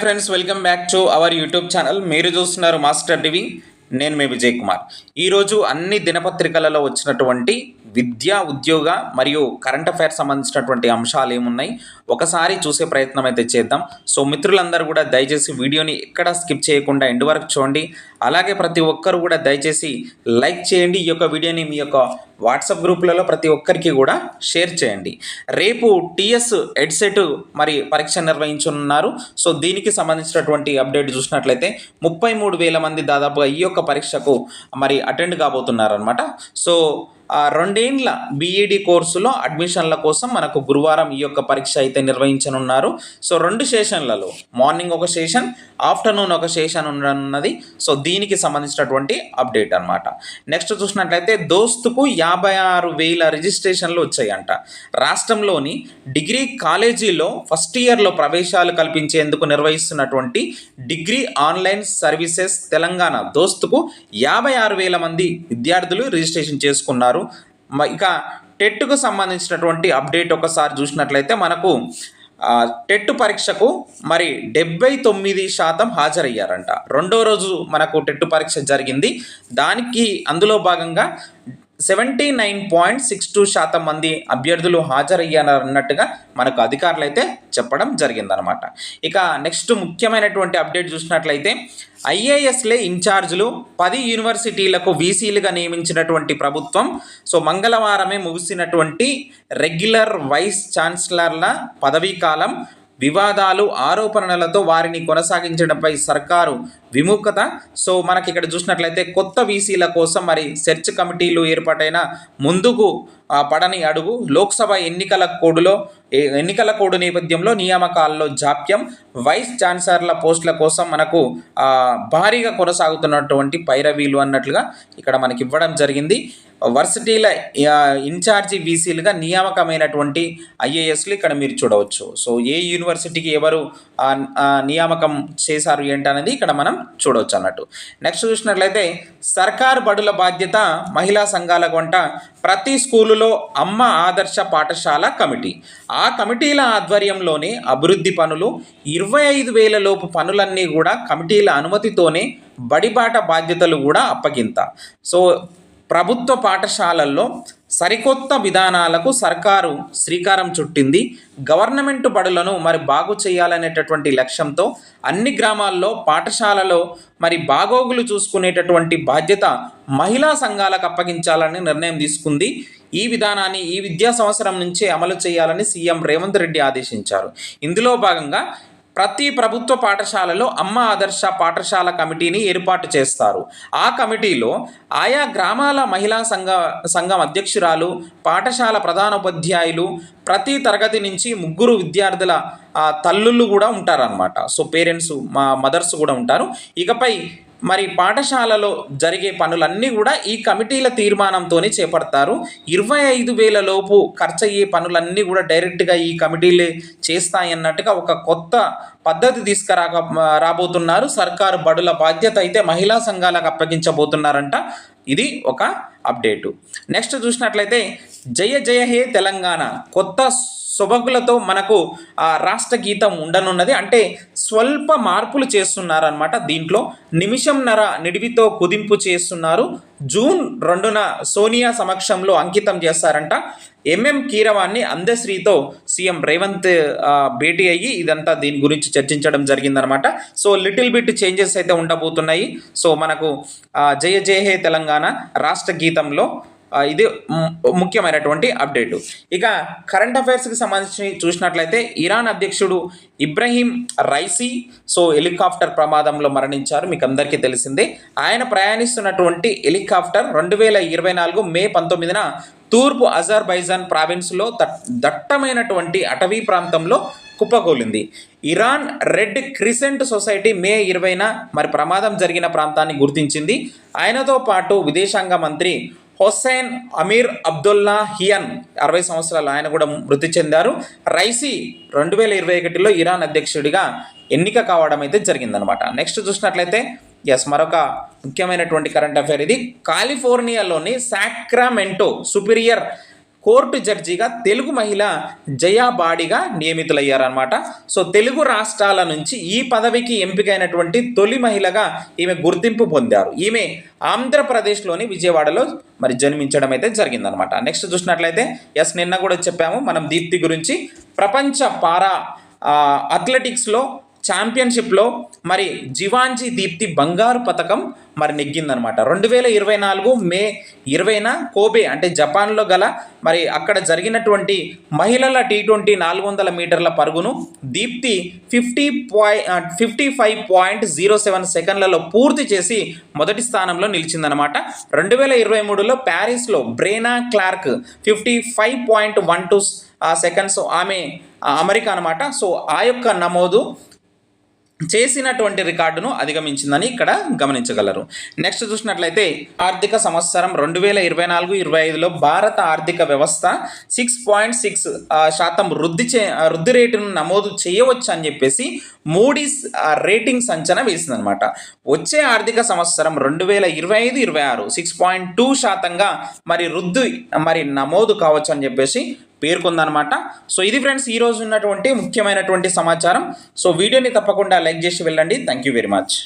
Friends welcome back to our YouTube channel మీరు చూస్తున్నారు master TV నేను మీ విజయ్ కుమార్. ఈరోజు అన్ని దినపత్రికలలో వచ్చినటువంటి విద్యా ఉద్యోగ మరియు కరెంట్ అఫైర్స్ సంబంధించినటువంటి అంశాలు ఏమున్నాయి? ఒకసారి చూసే ప్రయత్నం అయితే చేద్దాం. సో మిత్రులందరూ కూడా దయచేసి వీడియోని ఎక్కడ స్కిప్ చేయకుండా ఎండ్ వరకు చూడండి. అలాగే ప్రతి ఒక్కరు కూడా దయచేసి లైక్ చేయండి ఈ యొక్క వీడియోని మీ యొక్క వాట్సాప్ గ్రూపులలో ప్రతి ఒక్కరికి కూడా షేర్ చేయండి. రేపు టిఎస్ ఎడ్సెట్ మరి పరీక్ష నిర్వహించనున్నారు. సో దీనికి సంబంధించినటువంటి అప్డేట్ చూసినట్లయితే ముప్పై మూడు వేల మంది దాదాపుగా ఈ యొక్క పరీక్షకు మరి అటెండ్ కాబోతున్నారనమాట సో ఆ రెండేండ్ల బీఈడి కోర్సులో అడ్మిషన్ల కోసం మనకు గురువారం ఈ యొక్క పరీక్ష అయితే నిర్వహించనున్నారు. సో రెండు సెషన్లలో మార్నింగ్ ఒక సెషన్ ఆఫ్టర్నూన్ ఒక సెషన్ ఉండనున్నది సో దీనికి సంబంధించినటువంటి అప్డేట్ అనమాట నెక్స్ట్ చూసినట్లయితే దోస్తుకు యాభై ఆరు వేల రిజిస్ట్రేషన్లు వచ్చాయంట. రాష్ట్రంలోని డిగ్రీ కాలేజీలో ఫస్ట్ ఇయర్లో ప్రవేశాలు కల్పించేందుకు నిర్వహిస్తున్నటువంటి డిగ్రీ ఆన్లైన్ సర్వీసెస్ తెలంగాణ దోస్తుకు యాభై ఆరు వేల మంది విద్యార్థులు రిజిస్ట్రేషన్ చేసుకున్నారు. ఇక టెట్కు సంబంధించినటువంటి అప్డేట్ ఒకసారి చూసినట్లయితే మనకు టెట్ పరీక్షకు మరి డెబ్బై తొమ్మిది శాతం హాజరయ్యారంట. రెండో రోజు మనకు టెట్ పరీక్ష జరిగింది. దానికి అందులో భాగంగా seventy nine point six two శాతం మంది అభ్యర్థులు హాజరయ్యారన్నట్టుగా మనకు అధికారులు అయితే చెప్పడం జరిగిందనమాట ఇక నెక్స్ట్ ముఖ్యమైనటువంటి అప్డేట్ చూసినట్లయితే ఐఏఎస్లే ఇన్ఛార్జీలు పది యూనివర్సిటీలకు వీసీలుగా నియమించినటువంటి ప్రభుత్వం సో మంగళవారమే ముగిసినటువంటి రెగ్యులర్ వైస్ ఛాన్సలర్ల పదవీ కాలం వివాదాలు ఆరోపణలతో వారిని కొనసాగించడంపై సర్కారు విముఖత. సో మనకి ఇక్కడ చూసినట్లయితే కొత్త వీసీల కోసం మరి సెర్చ్ కమిటీలు ఏర్పాటైన ముందుకు పడని అడుగు లోక్సభ ఎన్నికల కోడ్లో ఎన్నికల కోడ్ నేపథ్యంలో నియామకాల్లో జాప్యం. వైస్ ఛాన్సలర్ల పోస్టుల కోసం మనకు భారీగా కొనసాగుతున్నటువంటి పైరవీలు అన్నట్లుగా ఇక్కడ మనకి ఇవ్వడం జరిగింది. వర్సిటీల ఇన్ఛార్జి వీసీలుగా నియామకమైనటువంటి ఐఏఎస్లు ఇక్కడ మీరు చూడవచ్చు. సో ఏ యూనివర్సిటీకి ఎవరు నియామకం చేశారు ఏంటనేది ఇక్కడ మనం చూడవచ్చు అన్నట్టు. నెక్స్ట్ చూసినట్లయితే సర్కార్ బడుల బాధ్యత మహిళా సంఘాల వంట ప్రతి స్కూలు స్కూలులో అమ్మ ఆదర్శ పాఠశాల కమిటీ. ఆ కమిటీల ఆధ్వర్యంలోనే అభివృద్ధి పనులు ఇరవై ఐదు వేల లోపు పనులన్నీ కూడా కమిటీల అనుమతితోనే బడిబాట బాధ్యతలు కూడా అప్పగింత. సో ప్రభుత్వ పాఠశాలల్లో సరికొత్త విధానాలకు సర్కారు శ్రీకారం చుట్టింది. గవర్నమెంట్ బడులను మరి బాగు చేయాలనేటటువంటి లక్ష్యంతో అన్ని గ్రామాల్లో పాఠశాలలో మరి బాగోగులు చూసుకునేటటువంటి బాధ్యత మహిళా సంఘాలకు అప్పగించాలని నిర్ణయం తీసుకుంది. ఈ విధానాన్ని ఈ విద్యా సంవత్సరం నుంచే అమలు చేయాలని సీఎం రేవంత్ రెడ్డి ఆదేశించారు. ఇందులో భాగంగా ప్రతి ప్రభుత్వ పాఠశాలలో అమ్మ ఆదర్శ పాఠశాల కమిటీని ఏర్పాటు చేస్తారు. ఆ కమిటీలో ఆయా గ్రామాల మహిళా సంఘ సంఘం అధ్యక్షురాలు పాఠశాల ప్రధానోపాధ్యాయులు ప్రతి తరగతి నుంచి ముగ్గురు విద్యార్థుల తల్లుళ్ళు కూడా ఉంటారనమాట సో పేరెంట్స్ మా మదర్స్ కూడా ఉంటారు. ఇకపై మరి పాఠశాలలో జరిగే పనులన్నీ కూడా ఈ కమిటీల తీర్మానంతోనే చేపడతారు. ఇరవై ఐదు వేల లోపు ఖర్చు అయ్యే పనులన్నీ కూడా డైరెక్ట్గా ఈ కమిటీలే చేస్తాయన్నట్టుగా ఒక కొత్త పద్ధతి తీసుకురాక రాబోతున్నారు. సర్కారు బడుల బాధ్యత అయితే మహిళా సంఘాలకు అప్పగించబోతున్నారంట. ఇది ఒక అప్డేటు. నెక్స్ట్ చూసినట్లయితే జయ జయ హే తెలంగాణ కొత్త సొబగులతో మనకు ఆ రాష్ట్ర గీతం ఉండనున్నది. అంటే స్వల్ప మార్పులు చేస్తున్నారనమాట దీంట్లో. నిమిషంన్నర నిడివితో కుదింపు చేస్తున్నారు. జూన్ రెండున సోనియా సమక్షంలో అంకితం చేస్తారంట. ఎంఎం కీరవాణి అందశ్రీతో సీఎం రేవంత్ భేటీ అయ్యి ఇదంతా దీని గురించి చర్చించడం జరిగిందనమాట సో లిటిల్ బిట్ చేంజెస్ అయితే ఉండబోతున్నాయి. సో మనకు జయ జయ హే తెలంగాణ రాష్ట్ర గీతంలో ఇది ముఖ్యమైనటువంటి అప్డేట్. ఇక కరెంట్ అఫైర్స్కి సంబంధించి చూసినట్లయితే ఇరాన్ అధ్యక్షుడు ఇబ్రహీం రైసీ సో హెలికాప్టర్ ప్రమాదంలో మరణించారు మీకు అందరికీ తెలిసిందే. ఆయన ప్రయాణిస్తున్నటువంటి హెలికాప్టర్ రెండు వేల ఇరవై నాలుగు మే పంతొమ్మిదిన తూర్పు అజర్బైజాన్ ప్రావిన్స్లో దట్టమైనటువంటి అటవీ ప్రాంతంలో కుప్పకూలింది. Iran red crescent society May ఇరవైన మరి ప్రమాదం జరిగిన ప్రాంతాన్ని గుర్తించింది. ఆయనతో పాటు విదేశాంగ మంత్రి హుస్సేన్ అమీర్ అబ్దుల్లా హియన్ అరవై సంవత్సరాలు ఆయన కూడా మృతి చెందారు. రైసీ రెండు వేల ఇరవై ఒకటిలో ఇరాన్ అధ్యక్షుడిగా ఎన్నిక కావడం అయితే జరిగిందనమాట నెక్స్ట్ చూసినట్లయితే ఎస్ మరొక ముఖ్యమైనటువంటి కరెంట్ అఫైర్ ఇది. కాలిఫోర్నియాలోని సాక్రామెంటో సుపీరియర్ కోర్టు జడ్జిగా తెలుగు మహిళ జయా బాడిగా నియమితులయ్యారనమాట సో తెలుగు రాష్ట్రాల నుంచి ఈ పదవికి ఎంపికైనటువంటి తొలి మహిళగా ఈమె గుర్తింపు పొందారు. ఈమె ఆంధ్రప్రదేశ్లోని విజయవాడలో మరి జన్మించడం అయితే జరిగిందనమాట నెక్స్ట్ చూసినట్లయితే ఎస్ నిన్న కూడా చెప్పాము మనం దీప్తి గురించి ప్రపంచ పారా అథ్లెటిక్స్లో ఛాంపియన్షిప్లో మరి జివాంజీ దీప్తి బంగారు పథకం మరి నెగ్గిందనమాట రెండు వేల ఇరవై నాలుగు మే ఇరవైన కోబే అంటే జపాన్లో గల మరి అక్కడ జరిగినటువంటి మహిళల టీ ట్వంటీ నాలుగు వందల మీటర్ల పరుగును Deepti fifty point fifty five point zero seven సెకండ్లలో పూర్తి చేసి మొదటి స్థానంలో నిలిచిందనమాట రెండు వేల ఇరవై మూడులో ప్యారిస్లో Breanna Clark fifty five point one two seconds ఆమె అమెరికా అనమాట సో ఆ యొక్క నమోదు చేసినటువంటి రికార్డును అధిగమించిందని ఇక్కడ గమనించగలరు. నెక్స్ట్ చూసినట్లయితే ఆర్థిక సంవత్సరం రెండు వేల ఇరవై నాలుగు ఇరవై ఐదులో భారత ఆర్థిక వ్యవస్థ సిక్స్ పాయింట్ సిక్స్ శాతం వృద్ధి చే వృద్ధి రేటును నమోదు చేయవచ్చు అని చెప్పేసి మూడీస్ రేటింగ్ సంచనా వేసింది వేసిందనమాట. వచ్చే ఆర్థిక సంవత్సరం రెండు వేల ఇరవై ఐదు ఇరవై ఆరు సిక్స్ పాయింట్ టూ శాతంగా మరి వృద్ధి మరి నమోదు కావచ్చు అని చెప్పేసి పేర్కొందనమాట సో ఇది ఫ్రెండ్స్ ఈ రోజు ఉన్నటువంటి ముఖ్యమైనటువంటి సమాచారం. సో వీడియోని తప్పకుండా లైక్ చేసి వెళ్ళండి. Thank you very much